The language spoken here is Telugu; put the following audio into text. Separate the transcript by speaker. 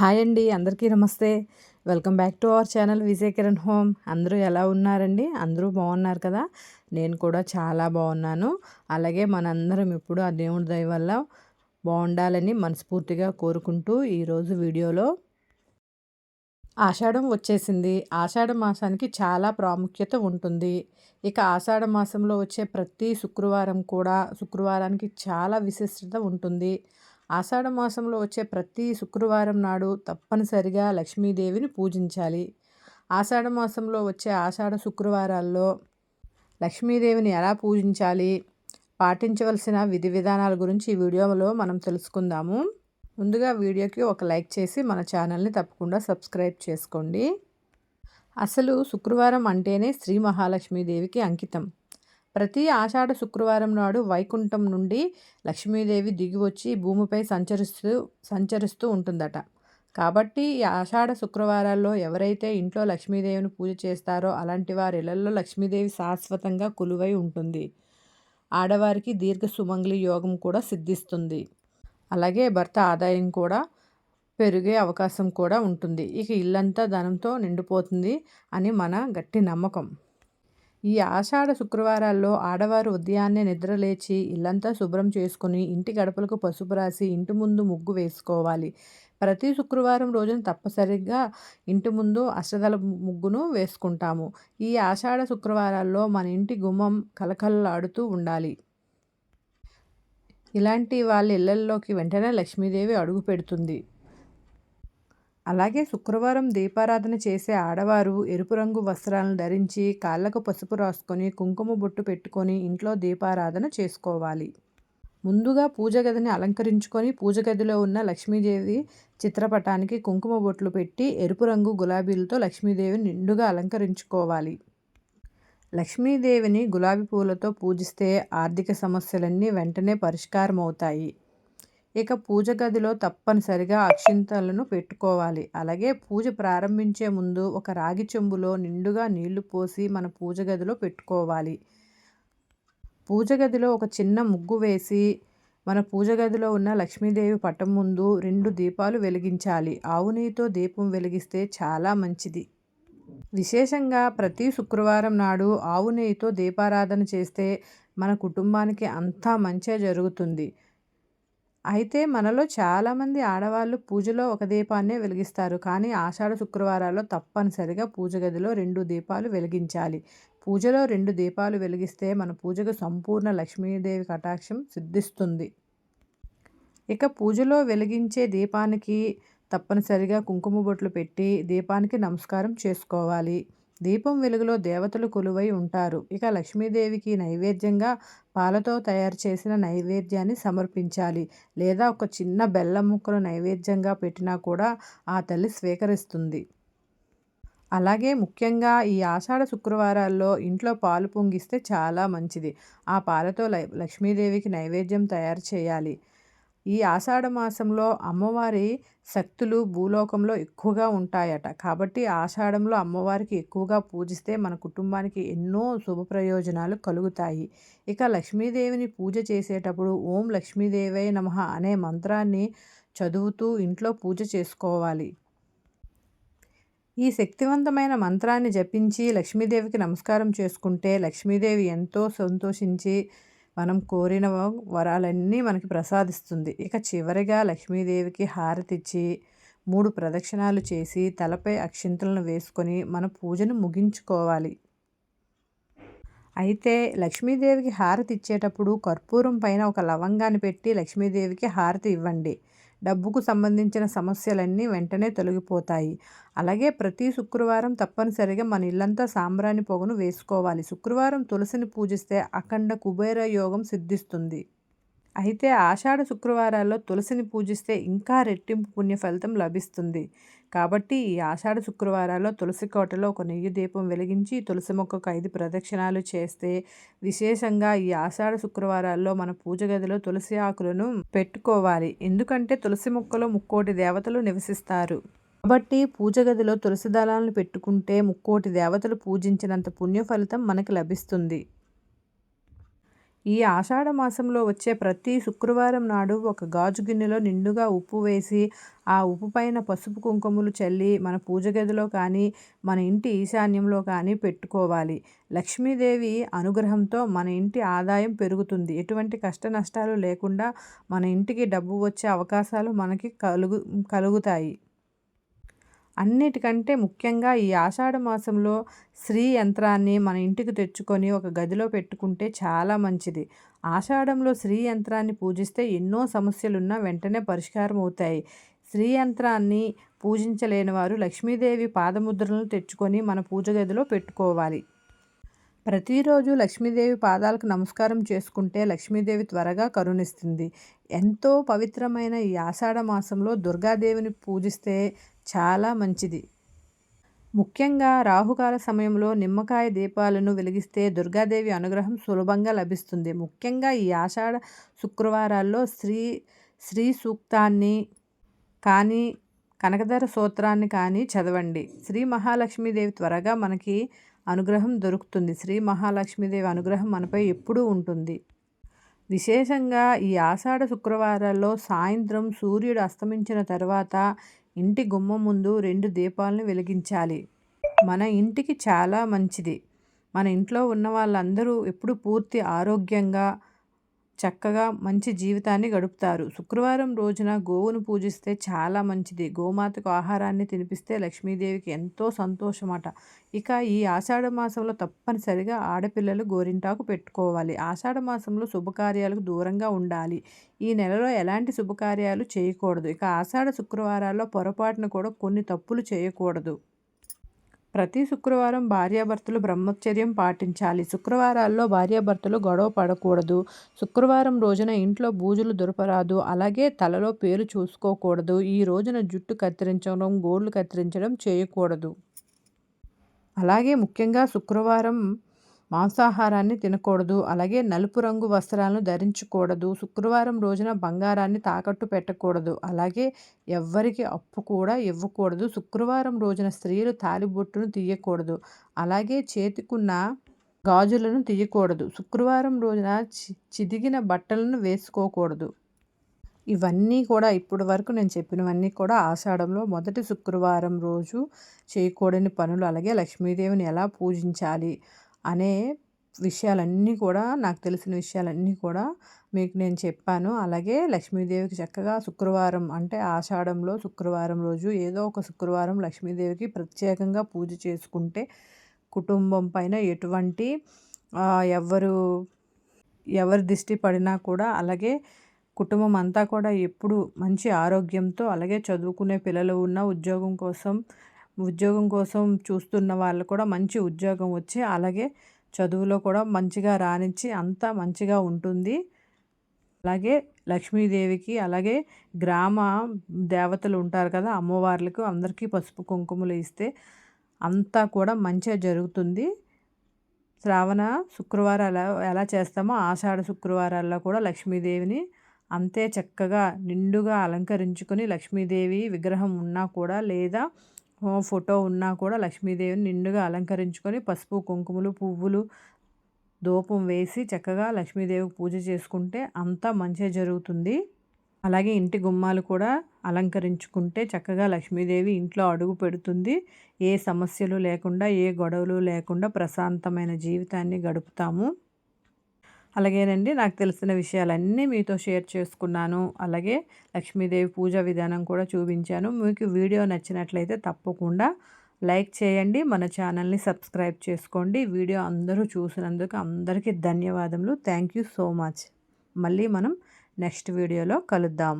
Speaker 1: హాయ్ అండి అందరికీ నమస్తే. Welcome back to our channel Vijay Kiran home. అందరూ ఎలా ఉన్నారండి? అందరూ బాగున్నారు కదా? నేను కూడా చాలా బాగున్నాను. అలాగే మనందరం ఇప్పుడు ఆ దేవుడి దయ వల్ల బాగుండాలని మనస్ఫూర్తిగా కోరుకుంటూ ఈరోజు వీడియోలో ఆషాఢం వచ్చేసింది. ఆషాఢ మాసానికి చాలా ప్రాముఖ్యత ఉంటుంది. ఇక ఆషాఢ మాసంలో వచ్చే ప్రతి శుక్రవారం కూడా శుక్రవారానికి చాలా విశిష్టత ఉంటుంది. ఆషాఢ మాసంలో వచ్చే ప్రతి శుక్రవారం నాడు తప్పనిసరిగా లక్ష్మీదేవిని పూజించాలి. ఆషాఢ మాసంలో వచ్చే ఆషాఢ శుక్రవారాల్లో లక్ష్మీదేవిని ఎలా పూజించాలి? పాటించవలసిన విధి విధానాల గురించి ఈ వీడియోలో మనం తెలుసుకుందాము. ముందుగా వీడియోకి ఒక లైక్ చేసి మన ఛానల్ని తప్పకుండా సబ్స్క్రైబ్ చేసుకోండి. అసలు శుక్రవారం అంటేనే శ్రీ మహాలక్ష్మీదేవికి అంకితం. ప్రతి ఆషాఢ శుక్రవారం నాడు వైకుంఠం నుండి లక్ష్మీదేవి దిగివచ్చి భూమిపై సంచరిస్తూ సంచరిస్తూ ఉంటుందట. కాబట్టి ఈ ఆషాఢ శుక్రవారాల్లో ఎవరైతే ఇంట్లో లక్ష్మీదేవిని పూజ చేస్తారో అలాంటి వారి ఇళ్ళలో లక్ష్మీదేవి శాశ్వతంగా కొలువై ఉంటుంది. ఆడవారికి దీర్ఘ సుమంగళి యోగం కూడా సిద్ధిస్తుంది. అలాగే భర్త ఆదాయం కూడా పెరిగే అవకాశం కూడా ఉంటుంది. ఇక ఇల్లంతా ధనంతో నిండిపోతుంది అని మన గట్టి నమ్మకం. ఈ ఆషాఢ శుక్రవారాల్లో ఆడవారు ఉదయాన్నే నిద్రలేచి ఇల్లంతా శుభ్రం చేసుకుని ఇంటి గడపలకు పసుపు రాసి ఇంటి ముందు ముగ్గు వేసుకోవాలి. ప్రతి శుక్రవారం రోజున తప్పనిసరిగా ఇంటి ముందు అష్టదల ముగ్గును వేసుకుంటాము. ఈ ఆషాఢ శుక్రవారాల్లో మన ఇంటి గుమ్మం కలకలలాడుతూ ఉండాలి. ఇలాంటి వాళ్ళ ఇళ్ళల్లోకి వెంటనే లక్ష్మీదేవి అడుగు పెడుతుంది. అలాగే శుక్రవారం దీపారాధన చేసే ఆడవారు ఎరుపు రంగు వస్త్రాలను ధరించి కాళ్ళకు పసుపు రాసుకొని కుంకుమ బొట్టు పెట్టుకొని ఇంట్లో దీపారాధన చేసుకోవాలి. ముందుగా పూజ గదిని అలంకరించుకొని పూజ గదిలో ఉన్న లక్ష్మీదేవి చిత్రపటానికి కుంకుమ బొట్లు పెట్టి ఎరుపు రంగు గులాబీలతో లక్ష్మీదేవిని నిండుగా అలంకరించుకోవాలి. లక్ష్మీదేవిని గులాబీ పూలతో పూజిస్తే ఆర్థిక సమస్యలన్నీ వెంటనే పరిష్కారం అవుతాయి ఇక పూజ గదిలో తప్పనిసరిగా అక్షింతలను పెట్టుకోవాలి. అలాగే పూజ ప్రారంభించే ముందు ఒక రాగి చెంబులో నిండుగా నీళ్ళు పోసి మన పూజ గదిలో పెట్టుకోవాలి. పూజ గదిలో ఒక చిన్న ముగ్గు వేసి మన పూజ గదిలో ఉన్న లక్ష్మీదేవి పటం ముందు రెండు దీపాలు వెలిగించాలి. ఆవు నెయ్యితో దీపం వెలిగిస్తే చాలా మంచిది. విశేషంగా ప్రతి శుక్రవారం నాడు ఆవు నెయ్యితో దీపారాధన చేస్తే మన కుటుంబానికి అంతా మంచే జరుగుతుంది. అయితే మనలో చాలామంది ఆడవాళ్ళు పూజలో ఒక దీపాన్నే వెలిగిస్తారు. కానీ ఆషాఢ శుక్రవారాల్లో తప్పనిసరిగా పూజ గదిలో రెండు దీపాలు వెలిగించాలి. పూజలో రెండు దీపాలు వెలిగిస్తే మన పూజకు సంపూర్ణ లక్ష్మీదేవి కటాక్షం సిద్ధిస్తుంది. ఇక పూజలో వెలిగించే దీపానికి తప్పనిసరిగా కుంకుమ బొట్లు పెట్టి దీపానికి నమస్కారం చేసుకోవాలి. దీపం వెలుగులో దేవతలు కొలువై ఉంటారు. ఇక లక్ష్మీదేవికి నైవేద్యంగా పాలతో తయారు చేసిన నైవేద్యాన్ని సమర్పించాలి. లేదా ఒక చిన్న బెల్లం ముక్కలు నైవేద్యంగా పెట్టినా కూడా ఆ తల్లి స్వీకరిస్తుంది. అలాగే ముఖ్యంగా ఈ ఆషాఢ శుక్రవారాల్లో ఇంట్లో పాలు పొంగిస్తే చాలా మంచిది. ఆ పాలతో లక్ష్మీదేవికి నైవేద్యం తయారు చేయాలి. ఈ ఆషాఢ మాసంలో అమ్మవారి శక్తులు భూలోకంలో ఎక్కువగా ఉంటాయట. కాబట్టి ఆషాఢంలో అమ్మవారికి ఎక్కువగా పూజిస్తే మన కుటుంబానికి ఎన్నో శుభ ప్రయోజనాలు కలుగుతాయి. ఇక లక్ష్మీదేవిని పూజ చేసేటప్పుడు ఓం లక్ష్మీదేవే నమ అనే మంత్రాన్ని చదువుతూ ఇంట్లో పూజ చేసుకోవాలి. ఈ శక్తివంతమైన మంత్రాన్ని జపించి లక్ష్మీదేవికి నమస్కారం చేసుకుంటే లక్ష్మీదేవి ఎంతో సంతోషించి మనం కోరిన వరాలన్నీ మనకి ప్రసాదిస్తుంది. ఇక చివరిగా లక్ష్మీదేవికి హారతిచ్చి మూడు ప్రదక్షిణాలు చేసి తలపై అక్షింతలను వేసుకొని మన పూజను ముగించుకోవాలి. అయితే లక్ష్మీదేవికి హారతి ఇచ్చేటప్పుడు కర్పూరం పైన ఒక లవంగాన్ని పెట్టి లక్ష్మీదేవికి హారతి ఇవ్వండి. డబ్బుకు సంబంధించిన సమస్యలన్నీ వెంటనే తొలగిపోతాయి. అలాగే ప్రతి శుక్రవారం తప్పనిసరిగా మన ఇల్లంతా సాంబ్రాణి పొగను వేసుకోవాలి. శుక్రవారం తులసిని పూజిస్తే అఖండ కుబేర యోగం సిద్ధిస్తుంది. అయితే ఆషాఢ శుక్రవారాల్లో తులసిని పూజిస్తే ఇంకా రెట్టింపు పుణ్య ఫలితం లభిస్తుంది. కాబట్టి ఈ ఆషాఢ శుక్రవారాల్లో తులసి కోటలో ఒక నెయ్యి దీపం వెలిగించి తులసి మొక్కకు ఐదు ప్రదక్షిణాలు చేస్తే విశేషంగా ఈ ఆషాఢ శుక్రవారాల్లో మన పూజ గదిలో తులసి ఆకులను పెట్టుకోవాలి. ఎందుకంటే తులసి మొక్కలో ముక్కోటి దేవతలు నివసిస్తారు. కాబట్టి పూజ గదిలో తులసి దళాలను పెట్టుకుంటే ముక్కోటి దేవతలు పూజించినంత పుణ్య ఫలితం మనకి లభిస్తుంది. ఈ ఆషాఢ మాసంలో వచ్చే ప్రతి శుక్రవారం నాడు ఒక గాజు గిన్నెలో నిండుగా ఉప్పు వేసి ఆ ఉప్పు పైన పసుపు కుంకుమలు చల్లి మన పూజ గదిలో కానీ మన ఇంటి ఈశాన్యంలో కానీ పెట్టుకోవాలి. లక్ష్మీదేవి అనుగ్రహంతో మన ఇంటి ఆదాయం పెరుగుతుంది. ఎటువంటి కష్ట నష్టాలు లేకుండా మన ఇంటికి డబ్బు వచ్చే అవకాశాలు మనకి కలుగు కలుగుతాయి. అన్నిటికంటే ముఖ్యంగా ఈ ఆషాఢ మాసంలో శ్రీ యంత్రాన్ని మన ఇంటికి తెచ్చుకొని ఒక గదిలో పెట్టుకుంటే చాలా మంచిది. ఆషాఢంలో శ్రీ యంత్రాన్ని పూజిస్తే ఎన్నో సమస్యలున్నా వెంటనే పరిష్కారం అవుతాయి. శ్రీ యంత్రాన్ని పూజించలేని వారు లక్ష్మీదేవి పాదముద్రలను తెచ్చుకొని మన పూజ గదిలో పెట్టుకోవాలి. ప్రతిరోజు లక్ష్మీదేవి పాదాలకు నమస్కారం చేసుకుంటే లక్ష్మీదేవి త్వరగా కరుణిస్తుంది. ఎంతో పవిత్రమైన ఈ ఆషాఢ మాసంలో దుర్గాదేవిని పూజిస్తే చాలా మంచిది. ముఖ్యంగా రాహుకాల సమయంలో నిమ్మకాయ దీపాలను వెలిగిస్తే దుర్గాదేవి అనుగ్రహం సులభంగా లభిస్తుంది. ముఖ్యంగా ఈ ఆషాఢ శుక్రవారాల్లో శ్రీ శ్రీ సూక్తాన్ని కానీ కనకధర సూత్రాన్ని కానీ చదవండి. శ్రీ మహాలక్ష్మీదేవి త్వరగా మనకి అనుగ్రహం దొరుకుతుంది. శ్రీ మహాలక్ష్మీదేవి అనుగ్రహం మనపై ఎప్పుడూ ఉంటుంది. విశేషంగా ఈ ఆషాఢ శుక్రవారాల్లో సాయంత్రం సూర్యుడు అస్తమించిన తర్వాత ఇంటి గుమ్మం ముందు రెండు దీపాలను వెలిగించాలి. మన ఇంటికి చాలా మంచిది. మన ఇంట్లో ఉన్న వాళ్ళందరూ ఎప్పుడు పూర్తి ఆరోగ్యంగా చక్కగా మంచి జీవితాన్ని గడుపుతారు. శుక్రవారం రోజున గోవును పూజిస్తే చాలా మంచిది. గోమాతకు ఆహారాన్ని తినిపిస్తే లక్ష్మీదేవికి ఎంతో సంతోషమట. ఇక ఈ ఆషాఢ మాసంలో తప్పనిసరిగా ఆడపిల్లలు గోరింటాకు పెట్టుకోవాలి. ఆషాఢ మాసంలో శుభకార్యాలకు దూరంగా ఉండాలి. ఈ నెలలో ఎలాంటి శుభకార్యాలు చేయకూడదు. ఇక ఆషాఢ శుక్రవారాల్లో పొరపాటున కూడా కొన్ని తప్పులు చేయకూడదు. ప్రతి శుక్రవారం భార్యాభర్తలు బ్రహ్మచర్యం పాటించాలి. శుక్రవారాల్లో భార్యాభర్తలు గొడవ పడకూడదు. శుక్రవారం రోజున ఇంట్లో బూజులు దొరపరాదు. అలాగే తలలో పేరు చూసుకోకూడదు. ఈ రోజున జుట్టు కత్తిరించడం గోళ్ళు కత్తిరించడం చేయకూడదు. అలాగే ముఖ్యంగా శుక్రవారం మాంసాహారాన్ని తినకూడదు. అలాగే నలుపు రంగు వస్త్రాలను ధరించకూడదు. శుక్రవారం రోజున బంగారాన్ని తాకట్టు పెట్టకూడదు. అలాగే ఎవ్వరికి అప్పు కూడా ఇవ్వకూడదు. శుక్రవారం రోజున స్త్రీలు తాలిబొట్టును తీయకూడదు. అలాగే చేతికున్న గాజులను తీయకూడదు. శుక్రవారం రోజున చిదిగిన బట్టలను వేసుకోకూడదు. ఇవన్నీ కూడా ఇప్పటి వరకు నేను చెప్పినవన్నీ కూడా ఆషాఢంలో మొదటి శుక్రవారం రోజు చేయకూడని పనులు. అలాగే లక్ష్మీదేవిని ఎలా పూజించాలి? అనే విషయాలన్నీ కూడా నాకు తెలిసిన విషయాలన్నీ కూడా మీకు నేను చెప్పాను. అలాగే లక్ష్మీదేవికి చక్కగా శుక్రవారం అంటే ఆషాఢంలో శుక్రవారం రోజు ఏదో ఒక శుక్రవారం లక్ష్మీదేవికి ప్రత్యేకంగా పూజ చేసుకుంటే కుటుంబం పైన ఎటువంటి ఎవరు ఎవరి దిష్టి పడినా కూడా అలాగే కుటుంబం అంతా కూడా ఎప్పుడు మంచి ఆరోగ్యంతో అలాగే చదువుకునే పిల్లలు ఉన్న ఉద్యోగం కోసం ఉద్యోగం కోసం చూస్తున్న వాళ్ళు కూడా మంచి ఉద్యోగం వచ్చి అలాగే చదువులో కూడా మంచిగా రాణించి అంతా మంచిగా ఉంటుంది. అలాగే లక్ష్మీదేవికి అలాగే గ్రామ దేవతలు ఉంటారు కదా అమ్మవార్లకు అందరికీ పసుపు కుంకుమలు ఇస్తే అంతా కూడా మంచిగా జరుగుతుంది. శ్రావణ శుక్రవారాలు ఎలా చేస్తామో ఆషాఢ శుక్రవారాల్లో కూడా లక్ష్మీదేవిని అంతే చక్కగా నిండుగా అలంకరించుకొని లక్ష్మీదేవి విగ్రహం ఉన్నా కూడా లేదా ఫోటో ఉన్నా కూడా లక్ష్మీదేవిని నిండుగా అలంకరించుకొని పసుపు కుంకుమలు పువ్వులు ధూపం వేసి చక్కగా లక్ష్మీదేవికి పూజ చేసుకుంటే అంతా మంచిగా జరుగుతుంది. అలాగే ఇంటి గుమ్మాలు కూడా అలంకరించుకుంటే చక్కగా లక్ష్మీదేవి ఇంట్లో అడుగు పెడుతుంది. ఏ సమస్యలు లేకుండా ఏ గొడవలు లేకుండా ప్రశాంతమైన జీవితాన్ని గడుపుతాము. అలాగేనండి నాకు తెలిసిన విషయాలన్నీ మీతో షేర్ చేసుకున్నాను. అలాగే లక్ష్మీదేవి పూజా విధానం కూడా చూపించాను. మీకు వీడియో నచ్చినట్లయితే తప్పకుండా లైక్ చేయండి మన ఛానల్ని సబ్స్క్రైబ్ చేసుకోండి. వీడియో అందరూ చూసినందుకు అందరికీ ధన్యవాదములు. Thank you so much. మళ్ళీ మనం నెక్స్ట్ వీడియోలో కలుద్దాం.